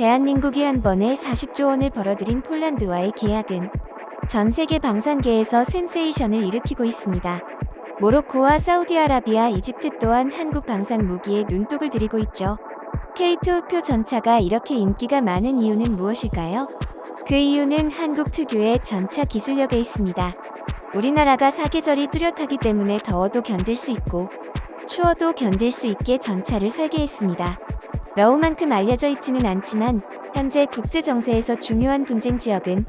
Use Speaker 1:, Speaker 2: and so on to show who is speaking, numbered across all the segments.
Speaker 1: 대한민국이 한 번에 40조 원을 벌어들인 폴란드와의 계약은 전 세계 방산계에서 센세이션을 일으키고 있습니다. 모로코와 사우디아라비아, 이집트 또한 한국 방산 무기에 눈독을 들이고 있죠. K2 표 전차가 이렇게 인기가 많은 이유는 무엇일까요? 그 이유는 한국 특유의 전차 기술력에 있습니다. 우리나라가 사계절이 뚜렷하기 때문에 더워도 견딜 수 있고 추워도 견딜 수 있게 전차를 설계했습니다. 러우만큼 알려져 있지는 않지만 현재 국제 정세에서 중요한 분쟁 지역은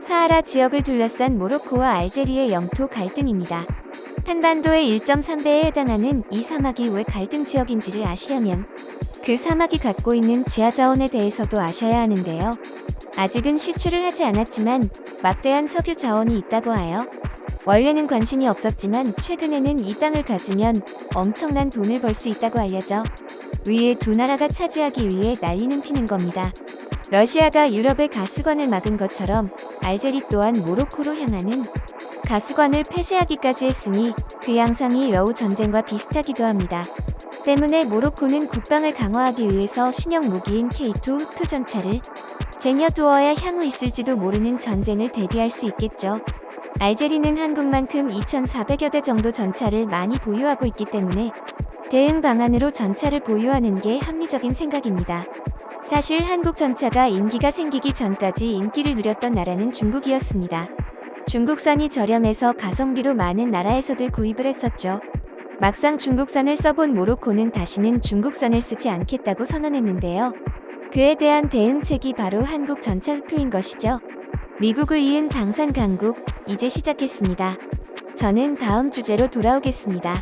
Speaker 1: 사하라 지역을 둘러싼 모로코와 알제리의 영토 갈등입니다. 한반도의 1.3배에 해당하는 이 사막이 왜 갈등 지역인지를 아시려면 그 사막이 갖고 있는 지하 자원에 대해서도 아셔야 하는데요. 아직은 시추를 하지 않았지만 막대한 석유 자원이 있다고 하여 원래는 관심이 없었지만 최근에는 이 땅을 가지면 엄청난 돈을 벌 수 있다고 알려져 위에 두 나라가 차지하기 위해 난리는 피는 겁니다. 러시아가 유럽의 가스관을 막은 것처럼 알제리 또한 모로코로 향하는 가스관을 폐쇄하기까지 했으니 그 양상이 러우 전쟁과 비슷하기도 합니다. 때문에 모로코는 국방을 강화하기 위해서 신형 무기인 K2 흑표 전차를 쟁여두어야 향후 있을지도 모르는 전쟁을 대비할 수 있겠죠. 알제리는 한국만큼 2,400여 대 정도 전차를 많이 보유하고 있기 때문에 대응 방안으로 전차를 보유하는 게 합리적인 생각입니다. 사실 한국 전차가 인기가 생기기 전까지 인기를 누렸던 나라는 중국이었습니다. 중국산이 저렴해서 가성비로 많은 나라에서들 구입을 했었죠. 막상 중국산을 써본 모로코는 다시는 중국산을 쓰지 않겠다고 선언했는데요. 그에 대한 대응책이 바로 한국 전차 흑표인 것이죠. 미국을 이은 방산 강국, 이제 시작했습니다. 저는 다음 주제로 돌아오겠습니다.